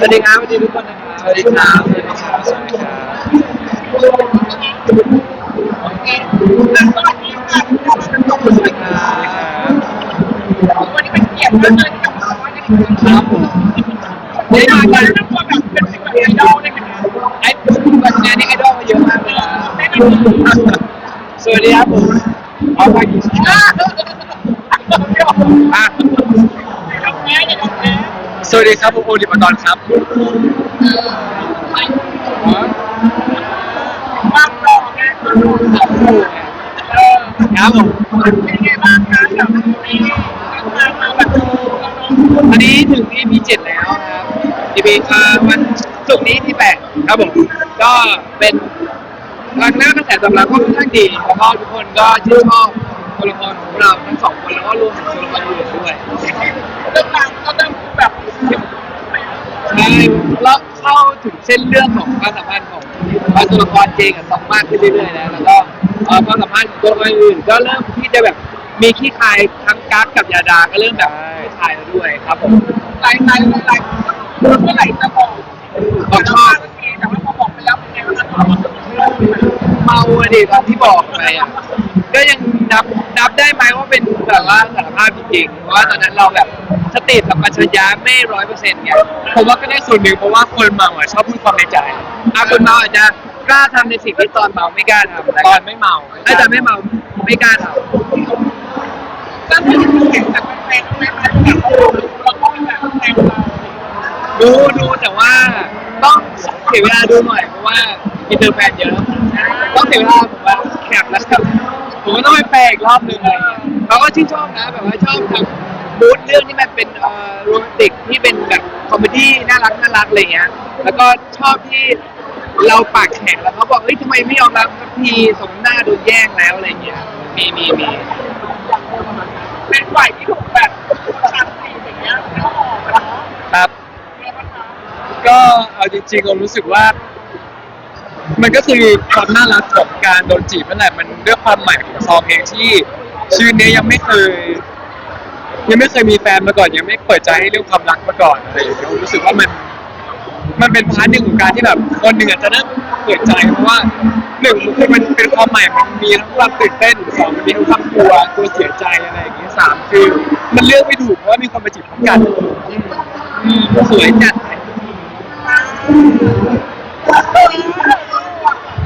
สวัสดีครับสวัสดีทุกคนนะครับสวัสดีครับสวัสดีครับสวัสดีครับวันนี้เป็นเกียรติมากเลยกับน้อยนะครับครับผมได้มาการทั้งตัวแบบเป็นสิ่งแบบไอดอลเลยนะไอ้วันงานนี้ไอดอลมาเยอะมากเลยนะ ได้มาดู สวัสดีครับผมออฟพากิช อ่า อะ ทำแพ้อย่าทำแพ้ สวัสดีครับผมโอลิปตอนครับบางดอกนะเออครับผมเป็นไงบ้างคะกับนี้มามาแบบอันนี้ถึง EP 7แล้วนะครับ EP อ่าวันศุกร์นี้ที่8ครับผมก็เป็นหลังหน้ากระแสตอบรับก็ค่อนข้างดีแล้วก็ทุกคนก็ชื่นชอบตัวละครของเราทั้งสองคนแล้วก็รวมถึงตัวละครอื่นด้วย เรื่องราวก็เริ่ม แบบใช่แล้วเข้าถึงเส้นเรื่องของความสัมพันธ์ของตัวละครเจกับซองมากขึ้นเรื่อยๆแล้วแล้วก็เอ่อความสัมพันธ์ของตัวละครอื่นก็เริ่มที่จะแบบมีขี้คายทั้งกั๊กกับยาดาก็เริ่มแบบขี้คายแล้วด้วยครับผมหลายหลายหลายเมื่อไหร่จะบอกผมชอบแต่ว่าพอบอกไปแล้วเป็นไงบ้างเมาอะดิตอนที่บอกไปอะก็ยังนับนับได้ไหมว่าเป็นแบบว่าสารภาพจริงๆเพราะว่าตอนนั้นเราแบบ สติสัมปชัญญะไม่ร้อยเปอร์เซ็นต์ไงผมว่าก็ได้ส่วนหนึ่งเพราะว่าคนเมาอะชอบพูดความในใจอะคนเมาอาจจะกล้าทำในสิ่งที่ตอนเมาไม่กล้าทำตอนไม่เมาถ้าจะไม่เมาไม่กล้าทำแล้วที่เห็นจากแฟนแม่มาแบบแล้วก็แบบแฟนเราดูดูแต่ว่าต้องเสียเวลาดูหน่อยเพราะว่าอินเตอร์แฟนเยอะต้องเสียเวลาผมว่าแคปแล้วผมก็ต้องไปแปลอีกรอบหนึ่งอะไรอย่างเงี้ย เขาก็ชื่นชอบนะแบบว่าชอบทำมูดเรื่องที่มันเป็นเอ่อโรแมนติกที่เป็นแบบคอมเมดี้น่ารักน่ารักอะไรเงี้ยแล้วก็ชอบที่เราปากแข็งแล้วเขาบอกเฮ้ยทำไมไม่ยอมรับสักทีสมหน้าโดนแย่งแล้วอะไรเงี้ยมีมีมีเป็นฝ่ายที่ถูกแบบชัดสีอย่างเงี้ยก็ออกแล้วครับ ก็เอาจริงๆเรารู้สึกว่า มันก็คือความน่ารักของการโดนจีบนั่นแหละมันด้วยความใหม่ของซองเองที่ ชีวิตนี้ยังไม่เคย ยังไม่เคยมีแฟนมาก่อน ยังไม่เปิดใจให้เรื่องความรักมาก่อนอะไรอย่างเงี้ยรู้สึกว่ามัน มันเป็นพาร์ทหนึ่งของการที่แบบคนหนึ่งอาจจะเริ่มเปิดใจเพราะว่าหนึ่งคือมันเป็นความใหม่มันมีทั้งความตื่นเต้นสองมันมีทั้งความกลัวกลัวเสียใจอะไรอย่างเงี้ยสามคือ มันเลือกไม่ถูกเพราะว่ามีคนมาจีบพร้อมกันอืมอืมสวยจัด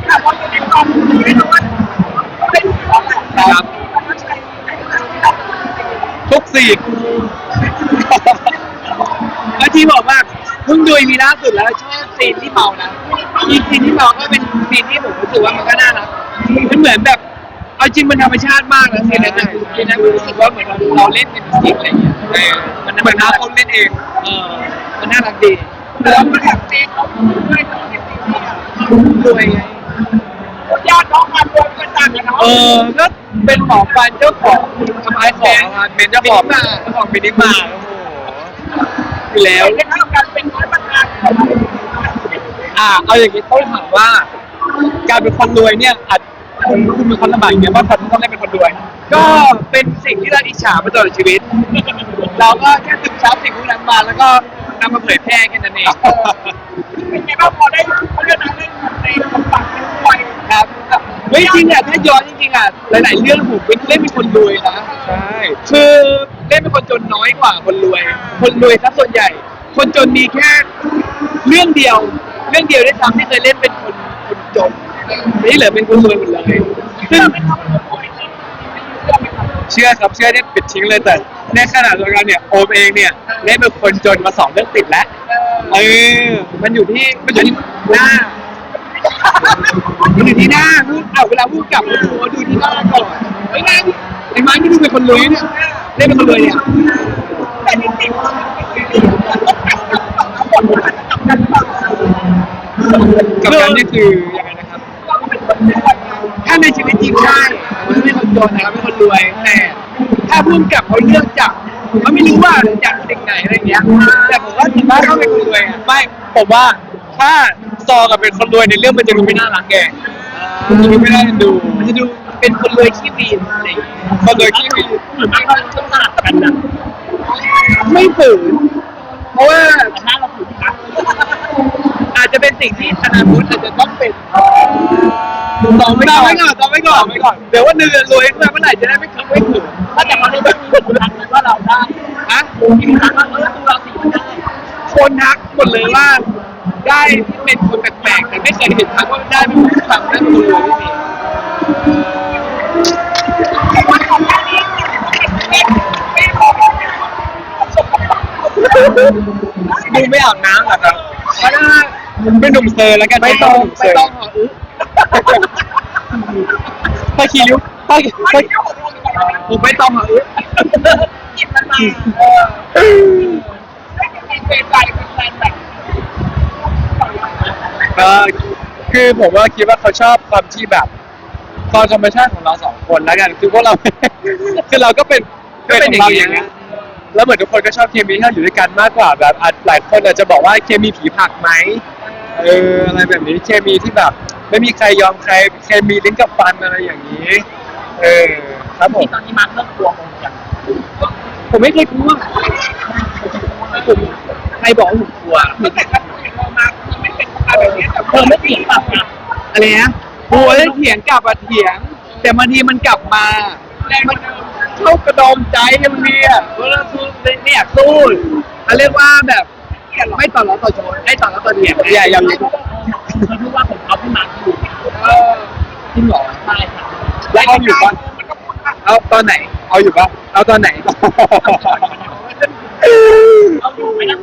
แต่ว่าในตอนนี้ไม่รู้ว่าเป็นเพราะอะไร ครับ ทุกซีนแล้วที่บอกว่าเพิ่งดูมีล่าสุดแล้วชอบซีนที่เมานะอีกซีนที่เมาก็เป็นซีนที่ผมรู้สึกว่ามันก็น่ารักมันเหมือนแบบ เอาจริงมันธรรมชาติมากนะซีนนั้นนะซีนนั้นรู้สึกว่าเหมือนเราเราเล่นเป็นจริงอะไรอย่างเงี้ยเออมันเหมือนเราคนเล่นเองเออมันน่ารักดีแล้วก็แอบเจ๊เขาด้วยตอนนี้รวยไง ญาติน้องมาด้วยกันต่างกันเนาะเออก็เป็นหมอฟันเจ้าของทำไมของเป็นเจ้าของเจ้าของเป็นนิมาโอ้โหอยู่แล้วเรื่องของการเป็นประธานอ่าเอาอย่างนี้ต้องถามว่า การเป็นคนรวยเนี่ยอาจคุณคุณมีความลำบากอย่างเงี้ยว่าคนต้องได้เป็นคนรวย ก็เป็นสิ่งที่เราอิจฉามาตลอดชีวิต เราก็แค่ซึมซับสิ่งพวกนั้นมาแล้วก็ นำมาเผยแพร่แค่นั้นเองเป็นไงบ้างพอได้เขาเรียกนะเล่นในบทบาทเป็นวัยครับเฮ้ยจริงอะถ้าย้อนจริงๆอะหลายๆเรื่องผมเป็นเล่นเป็นคนรวยนะใช่คือเล่นเป็นคนจนน้อยกว่าคนรวย คนรวยซะส่วนใหญ่ คนจนมีแค่เรื่องเดียว เรื่องเดียวได้วยซ้ำที่เคยเล่นเป็นคนคนจนนี่เหลือเป็นคนรวยหมดเลยซึ่ง เชื่อครับเชื่อเนี่ยปิดทิ้งเลยแต่ในขณะเดียวกันเนี่ยโอมเองเนี่ยเล่นเป็นคนจนมาสองเรื่องติดแล้วเออมันอยู่ที่มันอยู่ที่หน้ามันอยู่ที่หน้าพูดเอาเวลาพูดกลับมาดูว่าดูที่หน้าก่อนไอ้ยหน้าไอ้ไม้ที่ดูเป็นคนรวยเนี่ยเล่นเป็นคนรวยเนี่ยแต่จริงๆมันเป็นสิ่งที่ต้องกลับกับทั้งหมดมันจะกลับกันหรือเปล่ากับการนี่คือยังไงนะครับเราก็เป็นคนรวยถ้าในชีวิตจริงใช่มันไม่คน จนนะครับเป็นคนรวย แต่ถ้าพูดกับเขาเลือกจับเขาไม่รู้ว่าจากสิ่งไหนอะไรเงี้ยแต่ผมว่าถือว่าเขาเป็นคนรวยอะไม่ผมว่าถ้าซอกับเป็นคนรวยในเรื่องมันจะดูไม่น่ารักแกมันจะดูไม่น่าเอ็นดูมันจะดูเป็นคนรวยขี้วีนอะไรอย่างเงี้ยคนรวยที่มีเหมือนไม่ค่อยต้องสลับกันนะไม่ฝืนเพราะว่าหน้าเราถูกนะจะเป็นสิ่งที่อนาคตอาจจะต้องเป็น ตองไม่ก่อนตองไม่ก่อนตองไม่ก่อน เดี๋ยววันหนึ่งรวยขึ้นมาเมื่อไหร่จะได้ไม่คิดไม่ถึงถ้าแต่เขาได้เรื่องนี้ผมทักเลยว่าเราได้ฮะมีทักว่าเออตัวเราสีมันได้คนทักหมดเลยว่าได้ที่เป็นคนแปลกๆแต่ไม่เคยเห็นทักว่าได้เป็นคนทำนั่นคือไม่มีวันของแค่นี้ไม่พอดูไม่อาบน้ำเหรอครับเพราะถ้าเป็นหนุ่มเซอร์แล้วกันไม่ต้องหนุ่มเซไม่ร์ต้องหออึ ถ้าขี่ริ้วถ้าไม่ถ้าเที่ยวของเราผมไม่ต้องหออึจิตมันมาเออไม่เป็นใจใจเป็นแฟนแบบเอ่อคือผมว่าคิดว่าเขาชอบความที่แบบความธรรมชาติของเราสองคนแล้วกัน คือพวกเรา คือเราก็เป็นเป็นของเราอย่างเงี้ยแล้วเหมือนทุกคนก็ชอบเคมีที่เราอยู่ด้วยกันมากกว่าแบบอาจหลายคนอาจจะบอกว่าเคมีผีผักไหมเอออะไรแบบนี้เคมีที่แบบ ไม่มีใครยอมใครเคมีลิ้นกับฟันอะไรอย่างนี้ เออครับผม ที่ตอนนี้มาเริ่มกลัวผมจังผมไม่เคยกลัวผมใครบอกว่าผมกลัวตั้งแต่การคุยเรามาคือไม่เป็นอะไรแบบนี้แต่เธอไม่เสียงปากนะอะไรนะกลัวแล้วเถียงกลับอะเถียง แต่บางทีมันกลับมา แรงมันเดิมเข้ากระดองใจกันบางทีอะเวลาสู้ไม่อยากสู้อันเรียกว่าแบบไม่ต่อร้อต่อชนไม่ต่อร้อต่อเถียงอย่าอย่า เขาพูดว่าผมเอาพี่มาร์คอยู่จริงเหรอใช่ค่ะแล้วเอาอยู่ปะมันเอาตอนไหน เอาอยู่ปะเอาตอนไหน เอาอยู่ไหมนะ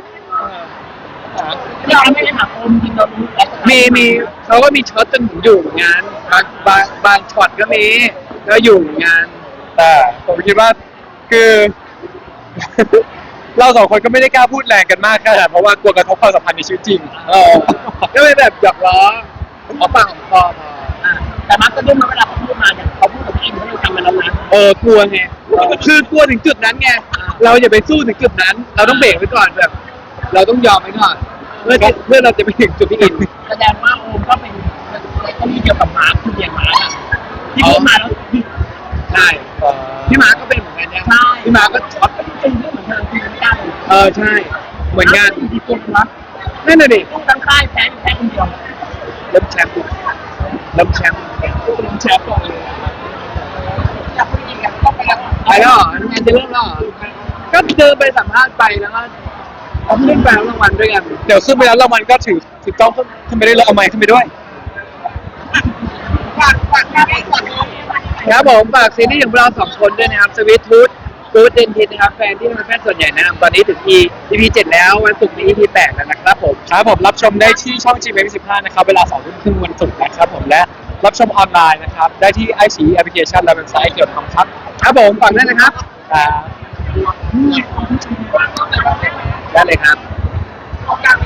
เราไม่ได้ถามโอมจริงเรารู้แล้มีมีเขาก็มีช็อตจนผมอยู่เหมือนบางบางบางช็อตก็มีแล้วอยู่เหมือนกันแต่ผมคิดว่าคือ เราสองคนก็ไม่ได้กล้าพูดแรงกันมากขนาดเพราะว่ากลัวกระทบความสัมพันธ์ในชีวิตจริง เออก็เป็นแบบหยอกล้อขอปากของคอพอแต่มาร์คก็ดุ้งมาเวลาเขาพูดมาเนี่ยเขาพูดกับพี่อินเขาเลยทำมาแล้วนะเออกลัวไงคือกลัวถึงจุดนั้นไงเราอย่าไปสู้ถึงจุดนั้น เราต้องเบรกไว้ก่อนแบบ เราต้องยอมไว้ก่อนเพื่อที่เพื่อเราจะไปถึงจุดที่อินแสดงว่าโอมก็เป็นก็มีเกี่ยวกับมาร์คคือเรียนมาร์คอะที่พูดมาแล้วใช่พี่มาร์คก็เป็นเหมือนกันเนี่ยพี่มาร์คก็ช็อตเป็ เลยเออใช่ เหมือนกันดีตัวครับนั่นน่ะดิตู้ทั้งค่ายแพ้แพ้คนเดียวเริ่มแชมป์เริ่มแชมป์เริ่มแชมป์ก่อนเลยอยากคุยกันก็ไปแล้วไปแล้วเหรองานจะเริ่มแล้วเหรอก็เดินไปสัมภาษณ์ไปแล้วก็เอาขึ้นไปรับรางวัลด้วยกันเดี๋ยวขึ้นไปแล้วรางวัลก็ถือถือกล้องขึ้นไปได้เลยเอาไมค์ขึ้นไปด้วยฝากฝากงานให้ก่อนครับผมฝากซีรีส์ของเราสองคนด้วยนะครับสวิตทูธ ทูธเดนทินนะครับแฟนที่เป็นแฟนส่วนใหญ่นะครับตอนนี้ถึง E EP 7แล้ววันศุกร์นี้ EP 8แล้วนะครับผม ครับผมรับชมได้ที่ช่อง g m 15นะครับ เวลา2ทุ่มครึ่งวันศุกร์นะครับผมและรับชมออนไลน์นะครับ ได้ที่ไอซีแอปพลิเคชันและเว็บไซต์เกี่ยวกับครับ ครับผมฝากด้วยนะครับครับได้เลยครับเอาการ